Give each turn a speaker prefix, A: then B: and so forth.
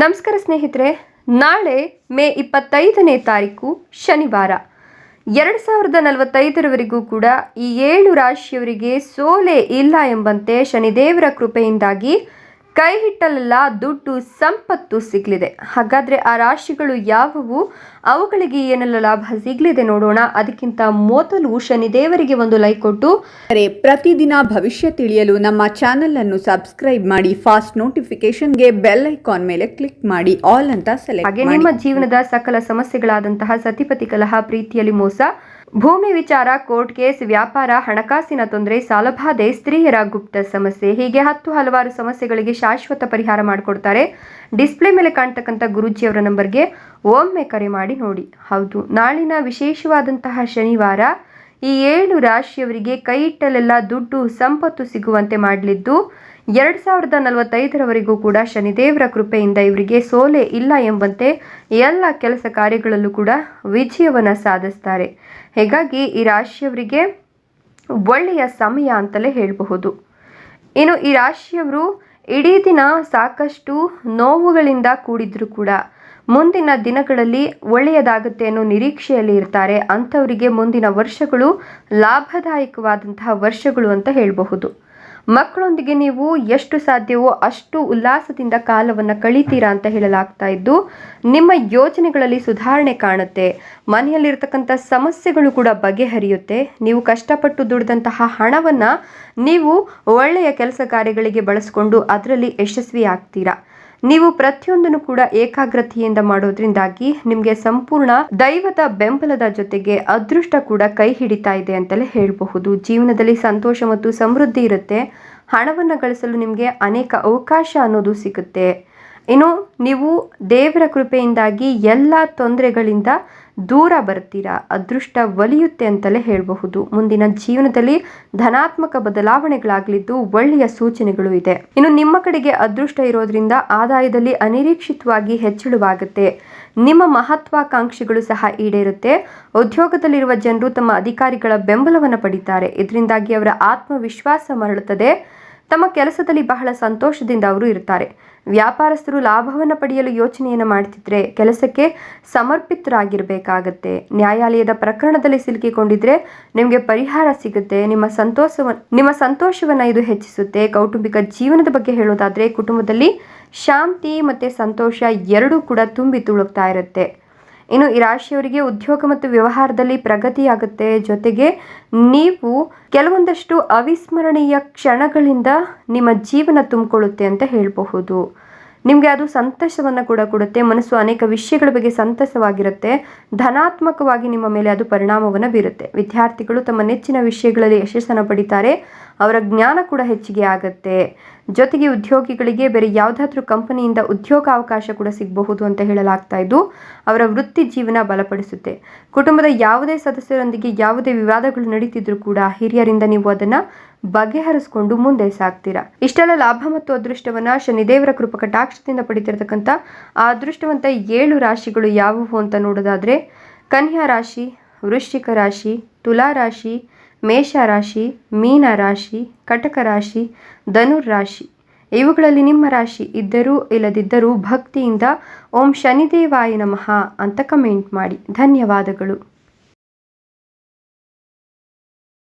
A: ನಮಸ್ಕಾರ ಸ್ನೇಹಿತರೆ, ನಾಳೆ ಮೇ ಇಪ್ಪತ್ತೈದನೇ ತಾರೀಕು ಶನಿವಾರ. ಎರಡು ಸಾವಿರದ ನಲವತ್ತೈದರವರೆಗೂ ಕೂಡ ಈ ಏಳು ರಾಶಿಯವರಿಗೆ ಸೋಲೆ ಇಲ್ಲ ಎಂಬಂತೆ ಶನಿದೇವರ ಕೃಪೆಯಿಂದಾಗಿ ಕೈ ಹಿಟ್ಟಲೆಲ್ಲ ದುಡ್ಡು ಸಂಪತ್ತು ಸಿಗಲಿದೆ. ಹಾಗಾದರೆ ಆ ರಾಶಿಗಳು ಯಾವುವು? ಅವುಗಳಿಗೆ ಏನೆಲ್ಲ ಲಾಭ ಸಿಗಲಿದೆ ನೋಡೋಣ. ಅದಕ್ಕಿಂತ ಮೊದಲು ಶನಿದೇವರಿಗೆ ಒಂದು ಲೈಕ್ ಕೊಟ್ಟು.
B: ಪ್ರತಿದಿನ ಭವಿಷ್ಯ ತಿಳಿಯಲು ನಮ್ಮ ಚಾನೆಲ್ ಅನ್ನು ಸಬ್ಸ್ಕ್ರೈಬ್ ಮಾಡಿ ಫಾಸ್ಟ್ ನೋಟಿಫಿಕೇಶನ್ಗೆ ಬೆಲ್ ಐಕಾನ್ ಮೇಲೆ ಕ್ಲಿಕ್ ಮಾಡಿ ಆಲ್ ಅಂತ ಸೆಲೆಕ್ಟ್
A: ಹಾಗೆ ನಿಮ್ಮ ಜೀವನದ ಸಕಲ ಸಮಸ್ಯೆಗಳಾದಂತಹ ಸತಿಪತಿ ಕಲಹ ಪ್ರೀತಿಯಲ್ಲಿ ಮೋಸ ಭೂಮಿ ವಿಚಾರ, ಕೋರ್ಟ್ ಕೇಸ್, ವ್ಯಾಪಾರ, ಹಣಕಾಸಿನ ತೊಂದರೆ, ಸಾಲಬಾಧೆ, ಸ್ತ್ರೀಯರ ಗುಪ್ತ ಸಮಸ್ಯೆ, ಹೀಗೆ ಹತ್ತು ಹಲವಾರು ಸಮಸ್ಯೆಗಳಿಗೆ ಶಾಶ್ವತ ಪರಿಹಾರ ಮಾಡಿಕೊಡ್ತಾರೆ. ಡಿಸ್ಪ್ಲೇ ಮೇಲೆ ಕಾಣ್ತಕ್ಕಂಥ ಗುರೂಜಿಯವರ ನಂಬರ್ಗೆ ಒಮ್ಮೆ ಕರೆ ಮಾಡಿ ನೋಡಿ. ಹೌದು, ನಾಳಿನ ವಿಶೇಷವಾದಂತಹ ಶನಿವಾರ ಈ ಏಳು ರಾಶಿಯವರಿಗೆ ಕೈ ಇಟ್ಟಲೆಲ್ಲ ದುಡ್ಡು, ಸಂಪತ್ತು ಸಿಗುವಂತೆ ಮಾಡಲಿದ್ದು ಎರಡು ಸಾವಿರದ ನಲವತ್ತೈದರವರೆಗೂ ಕೂಡ ಶನಿದೇವರ ಕೃಪೆಯಿಂದ ಇವರಿಗೆ ಸೋಲೆ ಇಲ್ಲ ಎಂಬಂತೆ ಎಲ್ಲ ಕೆಲಸ ಕಾರ್ಯಗಳಲ್ಲೂ ಕೂಡ ವಿಜಯವನ್ನು ಸಾಧಿಸ್ತಾರೆ. ಹೀಗಾಗಿ ಈ ರಾಶಿಯವರಿಗೆ ಒಳ್ಳೆಯ ಸಮಯ ಅಂತಲೇ ಹೇಳಬಹುದು. ಇನ್ನು ಈ ರಾಶಿಯವರು ಇಡೀ ದಿನ ಸಾಕಷ್ಟು ನೋವುಗಳಿಂದ ಕೂಡಿದ್ರು ಕೂಡ ಮುಂದಿನ ದಿನಗಳಲ್ಲಿ ಒಳ್ಳೆಯದಾಗುತ್ತೆ ಅನ್ನೋ ನಿರೀಕ್ಷೆಯಲ್ಲಿ ಇರ್ತಾರೆ. ಅಂಥವರಿಗೆ ಮುಂದಿನ ವರ್ಷಗಳು ಲಾಭದಾಯಕವಾದಂತಹ ವರ್ಷಗಳು ಅಂತ ಹೇಳಬಹುದು. ಮಕ್ಕಳೊಂದಿಗೆ ನೀವು ಎಷ್ಟು ಸಾಧ್ಯವೋ ಅಷ್ಟು ಉಲ್ಲಾಸದಿಂದ ಕಾಲವನ್ನು ಕಳೀತೀರಾ ಅಂತ ಹೇಳಲಾಗ್ತಾ ಇದ್ದು, ನಿಮ್ಮ ಯೋಜನೆಗಳಲ್ಲಿ ಸುಧಾರಣೆ ಕಾಣುತ್ತೆ. ಮನೆಯಲ್ಲಿರ್ತಕ್ಕಂಥ ಸಮಸ್ಯೆಗಳು ಕೂಡ ಬಗೆಹರಿಯುತ್ತೆ. ನೀವು ಕಷ್ಟಪಟ್ಟು ದುಡಿದಂತಹ ಹಣವನ್ನು ನೀವು ಒಳ್ಳೆಯ ಕೆಲಸ ಕಾರ್ಯಗಳಿಗೆ ಬಳಸಿಕೊಂಡು ಅದರಲ್ಲಿ ಯಶಸ್ವಿ ಆಗ್ತೀರಾ ನೀವು ಪ್ರತಿಯೊಂದನ್ನು ಕೂಡ ಏಕಾಗ್ರತೆಯಿಂದ ಮಾಡೋದ್ರಿಂದಾಗಿ ನಿಮಗೆ ಸಂಪೂರ್ಣ ದೈವದ ಬೆಂಬಲದ ಜೊತೆಗೆ ಅದೃಷ್ಟ ಕೂಡ ಕೈ ಹಿಡಿತಾ ಇದೆ ಅಂತಲೇ ಹೇಳಬಹುದು. ಜೀವನದಲ್ಲಿ ಸಂತೋಷ ಮತ್ತು ಸಮೃದ್ಧಿ ಇರುತ್ತೆ. ಹಣವನ್ನು ಗಳಿಸಲು ನಿಮಗೆ ಅನೇಕ ಅವಕಾಶ ಅನ್ನೋದು ಸಿಗುತ್ತೆ. ಇನ್ನು ನೀವು ದೇವರ ಕೃಪೆಯಿಂದಾಗಿ ಎಲ್ಲ ತೊಂದರೆಗಳಿಂದ ದೂರ ಬರ್ತೀರಾ, ಅದೃಷ್ಟ ಒಲಿಯುತ್ತೆ ಅಂತಲೇ ಹೇಳಬಹುದು. ಮುಂದಿನ ಜೀವನದಲ್ಲಿ ಧನಾತ್ಮಕ ಬದಲಾವಣೆಗಳಾಗಲಿದ್ದು ಒಳ್ಳೆಯ ಸೂಚನೆಗಳು ಇದೆ. ಇನ್ನು ನಿಮ್ಮ ಕಡೆಗೆ ಅದೃಷ್ಟ ಇರೋದ್ರಿಂದ ಆದಾಯದಲ್ಲಿ ಅನಿರೀಕ್ಷಿತವಾಗಿ ಹೆಚ್ಚಳವಾಗುತ್ತೆ. ನಿಮ್ಮ ಮಹತ್ವಾಕಾಂಕ್ಷೆಗಳು ಸಹ ಈಡೇರುತ್ತೆ. ಉದ್ಯೋಗದಲ್ಲಿರುವ ಜನರು ತಮ್ಮ ಅಧಿಕಾರಿಗಳ ಬೆಂಬಲವನ್ನು ಪಡಿತಾರೆ. ಇದರಿಂದಾಗಿ ಅವರ ಆತ್ಮವಿಶ್ವಾಸ ಮರಳುತ್ತದೆ. ತಮ್ಮ ಕೆಲಸದಲ್ಲಿ ಬಹಳ ಸಂತೋಷದಿಂದ ಅವರು ಇರ್ತಾರೆ ವ್ಯಾಪಾರಸ್ಥರು ಲಾಭವನ್ನು ಪಡೆಯಲು ಯೋಚನೆಯನ್ನು ಮಾಡ್ತಿದ್ರೆ ಕೆಲಸಕ್ಕೆ ಸಮರ್ಪಿತರಾಗಿರಬೇಕಾಗತ್ತೆ. ನ್ಯಾಯಾಲಯದ ಪ್ರಕರಣದಲ್ಲಿ ಸಿಲುಕಿಕೊಂಡಿದ್ರೆ ನಿಮಗೆ ಪರಿಹಾರ ಸಿಗುತ್ತೆ, ನಿಮ್ಮ ಸಂತೋಷವ, ನಿಮ್ಮ ಸಂತೋಷವನ್ನು ಇದು ಹೆಚ್ಚಿಸುತ್ತೆ. ಕೌಟುಂಬಿಕ ಜೀವನದ ಬಗ್ಗೆ ಹೇಳೋದಾದರೆ ಕುಟುಂಬದಲ್ಲಿ ಶಾಂತಿ ಮತ್ತು ಸಂತೋಷ ಎರಡೂ ಕೂಡ ತುಂಬಿ ತುಳುಕ್ತಾ ಇರುತ್ತೆ. ಇನ್ನು ಈ ರಾಶಿಯವರಿಗೆ ಉದ್ಯೋಗ ಮತ್ತು ವ್ಯವಹಾರದಲ್ಲಿ ಪ್ರಗತಿಯಾಗುತ್ತೆ. ಜೊತೆಗೆ ನೀವು ಕೆಲವೊಂದಷ್ಟು ಅವಿಸ್ಮರಣೀಯ ಕ್ಷಣಗಳಿಂದ ನಿಮ್ಮ ಜೀವನ ತುಂಬಿಕೊಳ್ಳುತ್ತೆ ಅಂತ ಹೇಳಬಹುದು. ನಿಮಗೆ ಅದು ಸಂತಸವನ್ನು ಕೂಡ ಕೊಡುತ್ತೆ. ಮನಸ್ಸು ಅನೇಕ ವಿಷಯಗಳ ಬಗ್ಗೆ ಸಂತಸವಾಗಿರುತ್ತೆ. ಧನಾತ್ಮಕವಾಗಿ ನಿಮ್ಮ ಮೇಲೆ ಅದು ಪರಿಣಾಮವನ್ನು ಬೀರುತ್ತೆ. ವಿದ್ಯಾರ್ಥಿಗಳು ತಮ್ಮ ನೆಚ್ಚಿನ ವಿಷಯಗಳಲ್ಲಿ ಯಶಸ್ಸನ್ನು ಪಡಿತಾರೆ. ಅವರ ಜ್ಞಾನ ಕೂಡ ಹೆಚ್ಚಿಗೆ ಆಗುತ್ತೆ. ಜೊತೆಗೆ ಉದ್ಯೋಗಿಗಳಿಗೆ ಬೇರೆ ಯಾವುದಾದ್ರೂ ಕಂಪನಿಯಿಂದ ಉದ್ಯೋಗ ಅವಕಾಶ ಕೂಡ ಸಿಗಬಹುದು ಅಂತ ಹೇಳಲಾಗ್ತಾ ಇದ್ದು, ಅವರ ವೃತ್ತಿ ಜೀವನ ಬಲಪಡಿಸುತ್ತೆ. ಕುಟುಂಬದ ಯಾವುದೇ ಸದಸ್ಯರೊಂದಿಗೆ ಯಾವುದೇ ವಿವಾದಗಳು ನಡೀತಿದ್ರು ಕೂಡ ಹಿರಿಯರಿಂದ ನೀವು ಅದನ್ನು ಬಗೆಹರಿಸ್ಕೊಂಡು ಮುಂದೆ ಸಾಗ್ತೀರಾ. ಇಷ್ಟೆಲ್ಲ ಲಾಭ ಮತ್ತು ಅದೃಷ್ಟವನ್ನ ಶನಿದೇವರ ಕೃಪ ಕಟಾಕ್ಷದಿಂದ ಪಡಿತಿರ್ತಕ್ಕಂಥ ಆ ಅದೃಷ್ಟವಂತ ಏಳು ರಾಶಿಗಳು ಯಾವುವು ಅಂತ ನೋಡೋದಾದ್ರೆ, ಕನ್ಯಾ ರಾಶಿ, ವೃಶ್ಚಿಕ ರಾಶಿ, ತುಲಾ ರಾಶಿ ಮೇಷ ರಾಶಿ ಮೀನ ರಾಶಿ ಕಟಕ ರಾಶಿ ಧನುರ್ ರಾಶಿ ಇವುಗಳಲ್ಲಿ ನಿಮ್ಮ ರಾಶಿ ಇದ್ದರೂ ಇಲ್ಲದಿದ್ದರೂ ಭಕ್ತಿಯಿಂದ ಓಂ ಶನಿದೇವಾಯ ನಮಃ ಅಂತ ಕಮೆಂಟ್ ಮಾಡಿ. ಧನ್ಯವಾದಗಳು.